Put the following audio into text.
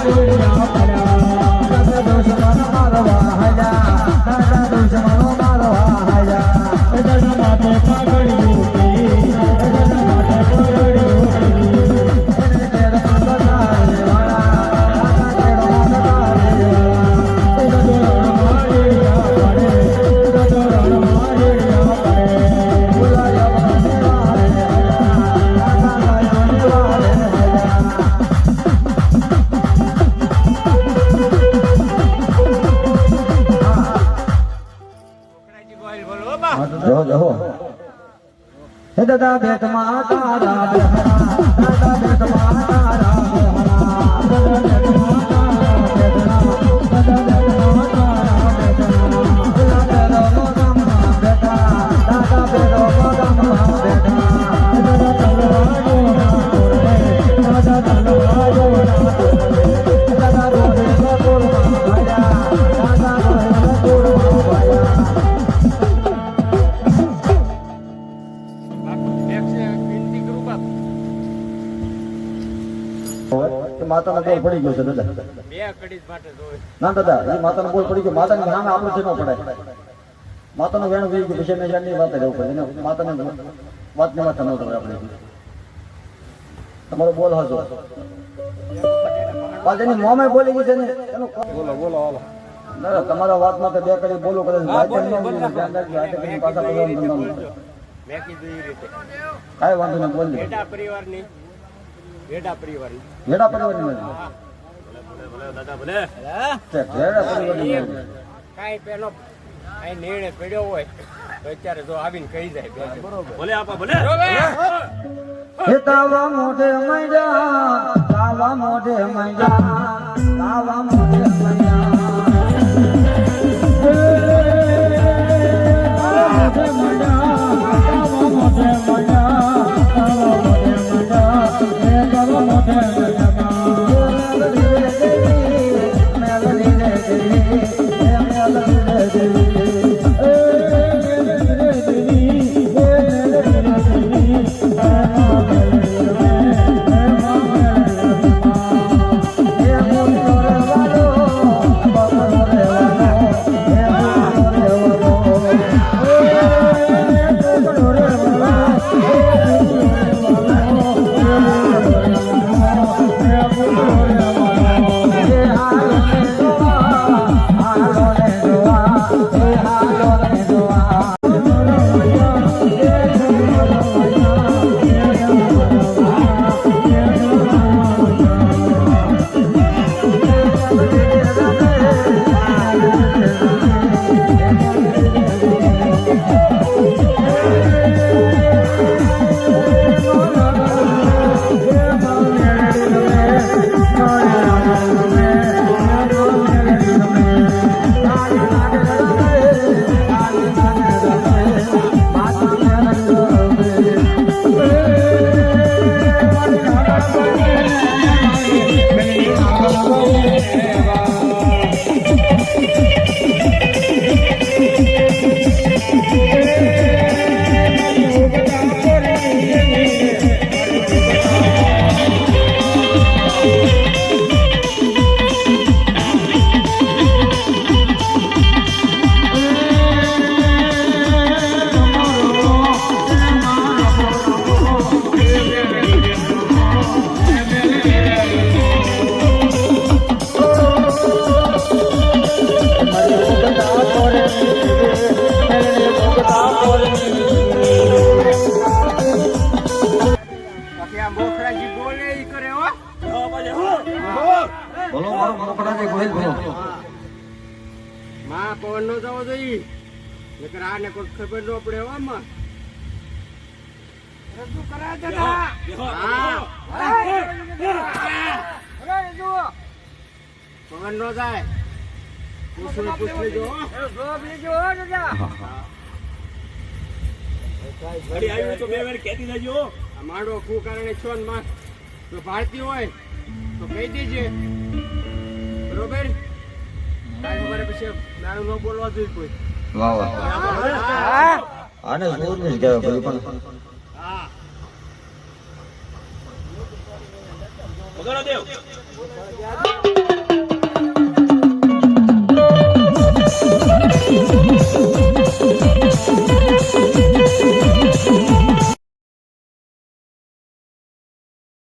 Hallelujah. દાદા બેટમાં તારા બેહરા માતાનો બોલ પડી ગયો છે દાદા. બે કડી માટે જોવે ના દાદા એ માતાનો બોલ પડી ગયો. માતાની નામે આપણું છે ન પડાય? માતાનું વેણ વી ગયું પછી મેં જાણની વાત રહેવું પડે. એને માતાને વાતની વાત ન કરે આપણે. તમારો બોલ હજો. પાછળ એની મોમે બોલી ગઈ છે ને એનું બોલો બોલો હાલો. દાદા તમારા વાતમાં તો બે કડી બોલો કરે પાછા. મેં કીધું એ રીતે. કાંઈ વાંધો નહીં બોલ બેટા પરિવારની ભેડા પરિવારી ભેડા પરિવારી નથી. કાંઈ પેલો કાંઈ નિર્ણય પડ્યો હોય તો અત્યારે જો આવીને કહી જાય બરોબર. ભલે આપા ભલે. હે તાવા મોઢે મૈયા તાવા મોઢે મૈયા તાવા મોઢે મૈયા મોકળાજી ગોહિલ બોલો માં પવન નો જવો જોઈએ. નકર આને કોઈ ખબર ન પડે હો માં રજૂ કરા દાદા પવન નો જાય. પૂછડી પૂછડી જો જવાબ લેજો હો દાદા. આ માંડવો કુ કારણે છો ને માં જો ભારતી હોય તો કહી દેજે. બરોબર? અમારે પછી નાનું ન બોલવા જોઈએ કોઈ. વાહ વાહ. આને જોર નહીં કહેવાય ભાઈ પણ. હા વગાડો દેવ.